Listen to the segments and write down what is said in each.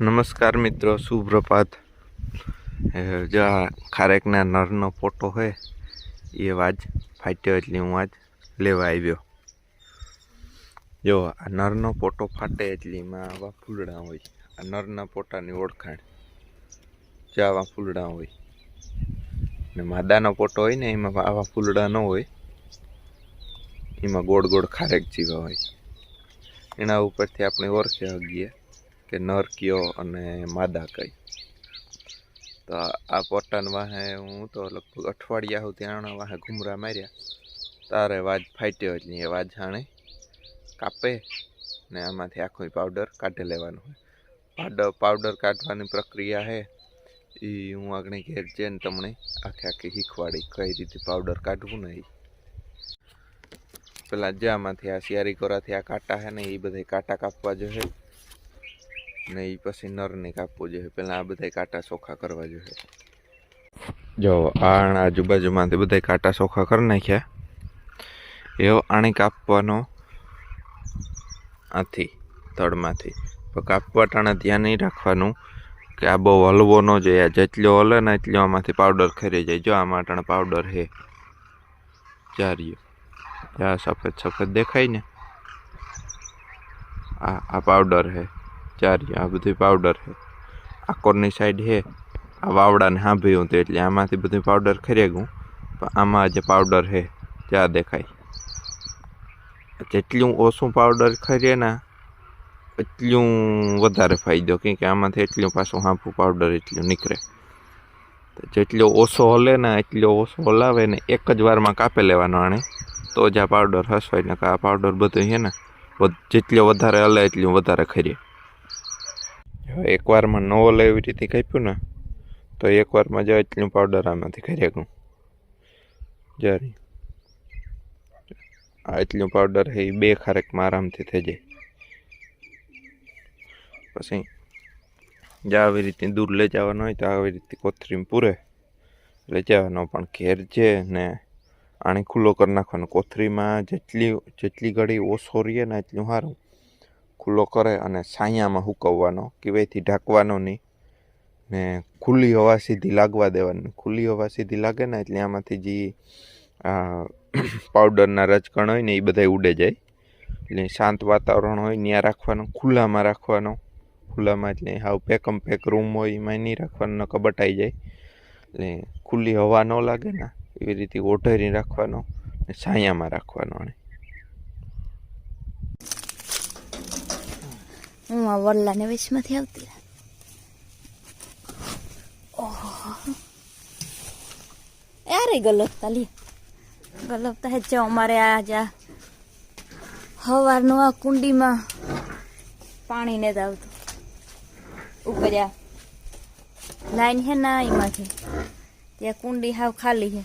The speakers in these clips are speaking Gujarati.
નમસ્કાર મિત્રો, સુપ્રભાત. જો આ ખારેકના નરનો ફોટો હોય એ વાજ ફાટ્યો એટલે હું આજ લેવા આવ્યો. જો, આ નરનો ફોટો ફાટે એટલે એમાં આવા ફૂલડા હોય. આ નરના ફોટાની ઓળખાણ. જો આવા ફૂલડા હોય. ને માદાનો ફોટો હોય ને, એમાં આવા ફૂલડા ન હોય. એમાં ગોળ ગોળ ખારેક જીવા હોય. એના ઉપરથી આપણે ઓળખી શકીએ કે નર કયો અને માદા કઈ? તો આ પોટાન વાહે હું તો લગભગ અઠવાડિયા સુધી આણા વાહે ઘૂમરા માર્યા. તારે વાજ ફાટ્યો નહીં, એ વાજ હાણે કાપે ને આમાંથી આખો પાવડર કાઢી લેવાનો હોય. પાવડર પાવડર કાઢવાની પ્રક્રિયા છે એ હું આગળ ઘેર જઈને તમને આખે આખી શીખવાડી કઈ રીતે પાવડર કાઢવું ને ઈ. પેલા જ્યાંમાંથી આ શિયારી કોરાથી આ કાંટા છે ને એ બધા કાંટા કાપવા જોઈએ ને એ પછી નરને કાપવું જોઈએ પહેલાં આ બધા કાંટા ચોખ્ખા કરવા જોઈએ. જો આણ આજુબાજુમાંથી બધા કાંટા ચોખ્ખા કરી નાખ્યા. એવો આણે કાપવાનો આથી, તળમાંથી. પણ કાપવા ટાણે ધ્યાન નહીં રાખવાનું કે આ બહુ હલવો ન જોઈએ. જેટલો હલે ને એટલો આમાંથી પાવડર ખરી જાય. જો, આમાં ટાણે પાવડર હે ચાર્યો. આ સફેદ સફેદ દેખાય ને? આ આ પાવડર હે ચારી, આ બધું પાવડર છે. આ કોરની સાઈડ છે, આ વાવડાને સાંભળ્યું હતું એટલે આમાંથી બધું પાવડર ખરી ગયું. પણ આમાં જે પાવડર છે ત્યાં દેખાય. જેટલું ઓછું પાવડર ખરીએ ને, એટલું વધારે ફાયદો, કેમ કે આમાંથી એટલું પાછું હાંફું પાવડર એટલું નીકળે. તો જેટલો ઓછો હલે ને, એટલો ઓછો હલાવે ને, એક જ વારમાં કાપી લેવાનો આણે. તો જ આ પાવડર હસવાય ને આ પાવડર બધું છે ને જેટલો વધારે હલે એટલું વધારે ખરીએ. એકવારમાં નોવલ એવી રીતે કાપ્યું ને, તો એકવારમાં જો એટલું પાવડર આમાંથી કરી ગયું જરી આ એટલું પાવડર એ બે ખારેકમાં આરામથી થઈ જાય. પછી જ્યાં આવી રીતે દૂર લઈ જવાનો હોય તો આવી રીતે કોથરીમ પૂરે, લઈ જવાનો. પણ ઘેર છે ને આને ખુલ્લો કરી નાખવાનો. કોથરીમાં જેટલી જેટલી ઘડી ઓછો રહીએ ને એટલું સારું. ખુલ્લો કરે અને છાયામાં સુકવવાનો કીવેથી ઢાંકવાનો નહીં. ને ખુલ્લી હવા સીધી લાગવા દેવાની. ખુલ્લી હવા સીધી લાગે ને એટલે આમાંથી જે પાવડરના રજકણ હોય ને એ બધા ઉડે જાય. એટલે શાંત વાતાવરણ હોય ત્યાં રાખવાનો, ખુલ્લામાં રાખવાનો. ખુલ્લામાં એટલે હાવ પેકમ પેક રૂમ હોય એમાં નહીં રાખવાનો કબટાઈ જાય. એટલે ખુલ્લી હવા ન લાગે ને એવી રીતે ઓઢરી રાખવાનો ને છાયામાં રાખવાનો અને હું આ વડલાને વેચમાંથી આવતી યાર ગલપતા લી. ગલપતા હે જો અમારે આ જા હવારનું આ કુંડીમાં પાણી ને આવતું. ઉપર આ લાઈન હે ના એમાંથી. ત્યાં કુંડી હાવ ખાલી હે.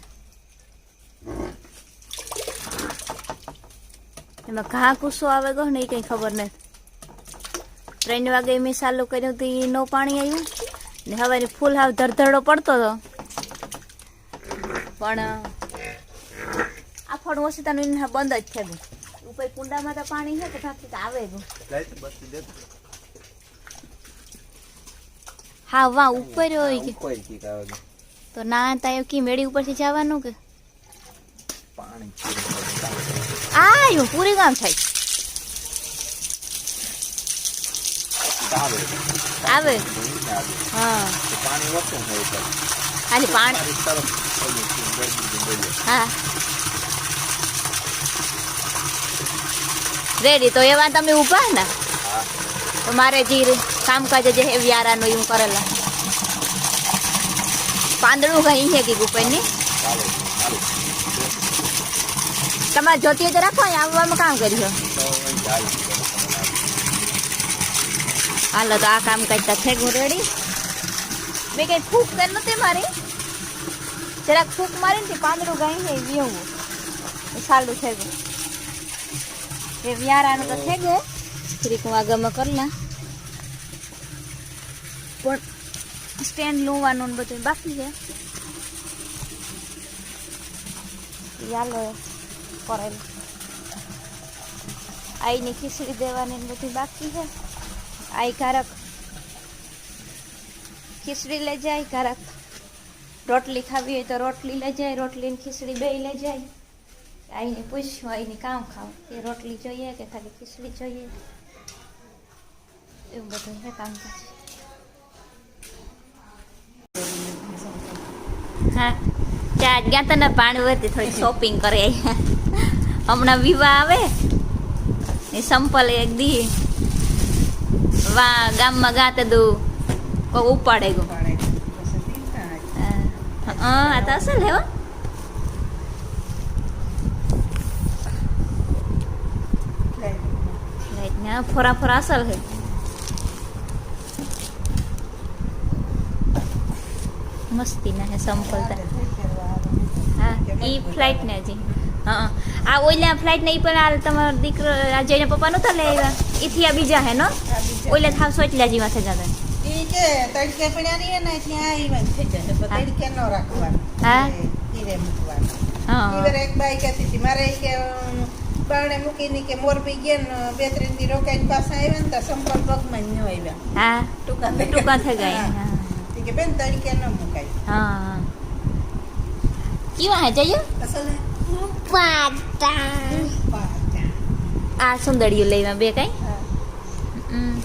એમાં ઘા કુસો આવે ગો ને એ કઈ ખબર નથી. ત્રણ વાગે મેં ચાલુ કર્યું તો નો પાણી આવ્યું. ને હવે ફૂલ હાવ ધરધડો પડતો હતો પણ આ ફળ ઓછીતાનું બંધ જ ગયું ઉપર કુંડામાં તો પાણી છે કે તો આવે ગયું હા વાહ ઉપર હોય કે? તો ના તા કી મેળી ઉપરથી જવાનું કે? આ આવ્યું પૂરી ગામ થાય. આવે. હા. ખાલી પાણી હા. રેડી તો એવા તમે ઊભા ને. તો મારે જે કામકાજ જે હે વ્યારાનું એવું કરેલા. પાંદડું કઈ છે કે ઉપરની તમારે જોતી હોય તો રાખો આવવામાં કામ કર્યું? હાલો તો આ કામ કઈ છે ઘોરેડી રેડી. મેં કઈ ફૂક કર નતી મારી. જરાક ફૂક મારી ને પાંદડું ગાઈ છે એવું સાલું છે ગયું એ વ્યારાનું તો થઈ ગયું કું હું આગળમાં કરલા પણ સ્ટેન્ડ લોવાનું બધું બાકી છે. ચાલો કરેલ. આઈની ખીચડી દેવાની બધી બાકી છે. આઈ કારક ખીચડી લઈ જાય કારક રોટલી ખાવી હોય તો રોટલી લઈ જાય રોટલી ને ખીચડી બે લઈ જાય. આઈને પૂછ્યું, આઈને કામ ખાવ. કે રોટલી જોઈએ કે ખાલી ખીચડી જોઈએ? એવું બધું છે કામ હા. ત્યાં ગયા તને પાણી વધી થોડી શોપિંગ કરે. હમણાં વિવાહ આવે એ સંપલ એક દી. વા ગામમાં ગાતે દઉં કોઈ ઉપાડે ગયું. હા આ તો અસલ હે હો લાઈટ ને ફોરા ફોરા અસલ હે મસ્તી ના હે સંપલતા હા ઈ ફ્લાઇટ ને હજી. હા. આ ઓઈલા ફ્લાઇટ નહીં પણ આ તમારો દીકરો જઈને પપ્પા નતા લઈ આવ્યા ઈથી આ બીજા હે નો? ઓઈલા થાવ સોચલા જીવા છે જાતા ઈ કે તડકે પડ્યા નહીં ને ત્યાં આવીને થઈ પણ તડકે ન રાખવાનું. હા. હીરે મૂકવાનું. હા ઈવર એક બાઈ કહેતી હતી મારે કે અમ, મૂકી મૂકીને કે મોરબી ગયા ને બે ત્રણ દી રોકાઈને પાછા આવ્યા ને તો સંપર્ક પગમાં માં ન આવ્યા. હા? ટૂંકા ટૂંકા થઈ ગયા કે બેન તડકે ન મુકાય. હા કેવા હે જઈએ? અસલ? પાટા. આ સુંદરીઓ લેવા બે કઈ? હમ.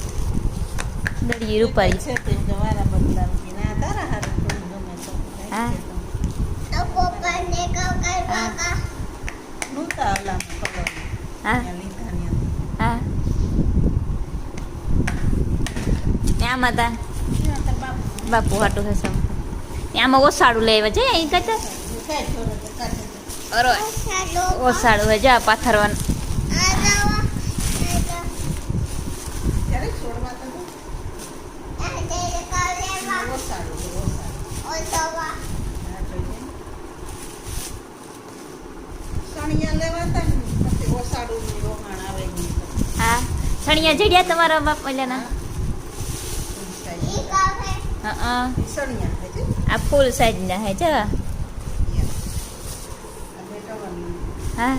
દળિયું રૂપારી છે તે જો વારા કે ના તારા હારું તું ગમે તો. હા. ત્યાં તા ત્યાં તાર બાપુ. બાપુ હાટું હશે. આમાં ઓસાડું લેવા જાય અહીં કહેતા? ઓસાડું હે જા પાથરવાનું. હા. સણિયા ને ને ને જડ્યા તમારા બાપ હા જે. આ ફૂલ સાઈઝના હે જા હા.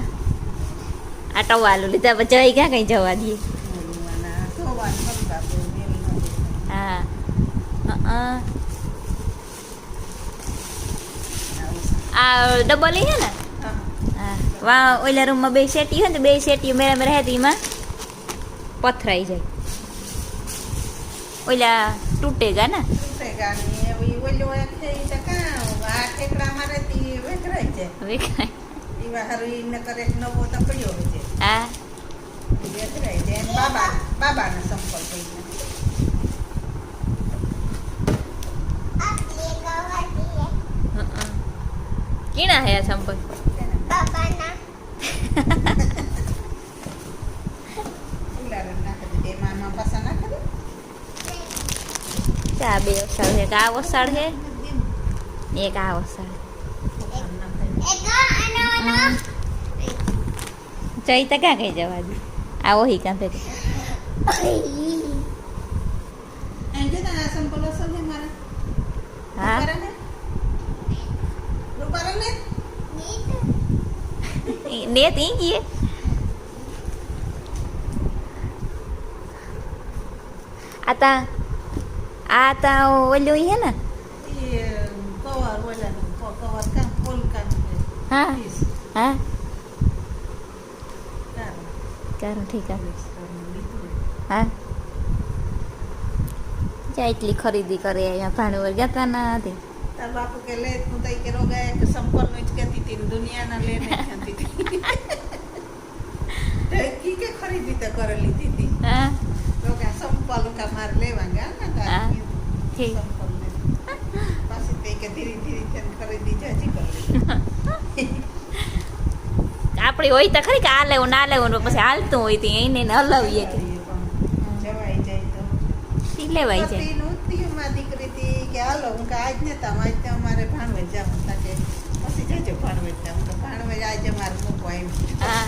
આ ટવાલું લીધા પછી જઈ ક્યાં કઈ જવા દઈએ. હા. આ ડબલ છે ને હા. વા ઓલા રૂમમાં બે શેટી હોય ને બે શેટી મેરા મેરા હે એમાં પથરાઈ જાય. ઓલા તૂટેગા ને? તૂટેગા ને ઓલો આ ઠેકડા મારે તી જાય. છે. નવો તો હોય છે. હા. એને બાબા બાબાને સંપર્ક થઈ ગયો. કીણા હે આ નાખી દે. ચા બે વસાડ છે એક આ વસાડ છે એક આ વસાડ આમ જઈ તો ક્યાં કઈ જવા દે આવો હી કાંતે હા રૂપારાને? રૂપારાને? ને તી ગઈ આ તા આ તા ઓલું હે ને કવર ઓલા કવર કાં પોલકાનું છે. હા પીસ. હા કારું. ચાલો ઠીક છે પીસનું લીધું. હા જા એટલી ખરીદી કરે અહીંયા ભાણવર જતા નથી તાર બાપુ કે લે તું તઈ કે રોગાય કે સંપર્ક નું જ કહેતી હતી ને દુનિયાના લે ને કહેતી હતી ઢેકી કે ખરીદી તો કરે લીધી હતી હા રોગા સંપલ કા માર લેવા ગયા ને તાર હા. કીધું. ઠીક. આપણી હોય તો ખરી કે આ લેવું ના લેવું પછી હાલતું હોય તો એને હલાવીએ. કે જાય તો. ઈ લેવાય જાય. દીકરી હતી કે હાલો હું કે આજ ને તામ આજ અમારે ભાણવેજ જાઉં તા પછી જજો ભાણવેજ જાવ તો ભાણવેજ આજે મારે મૂકવા આવ્યું હા.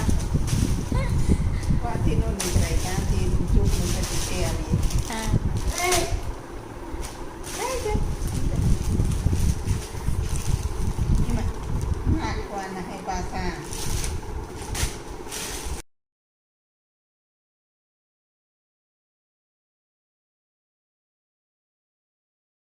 વાથી નો નીકળાય ત્યાંથી ચોખ્ખું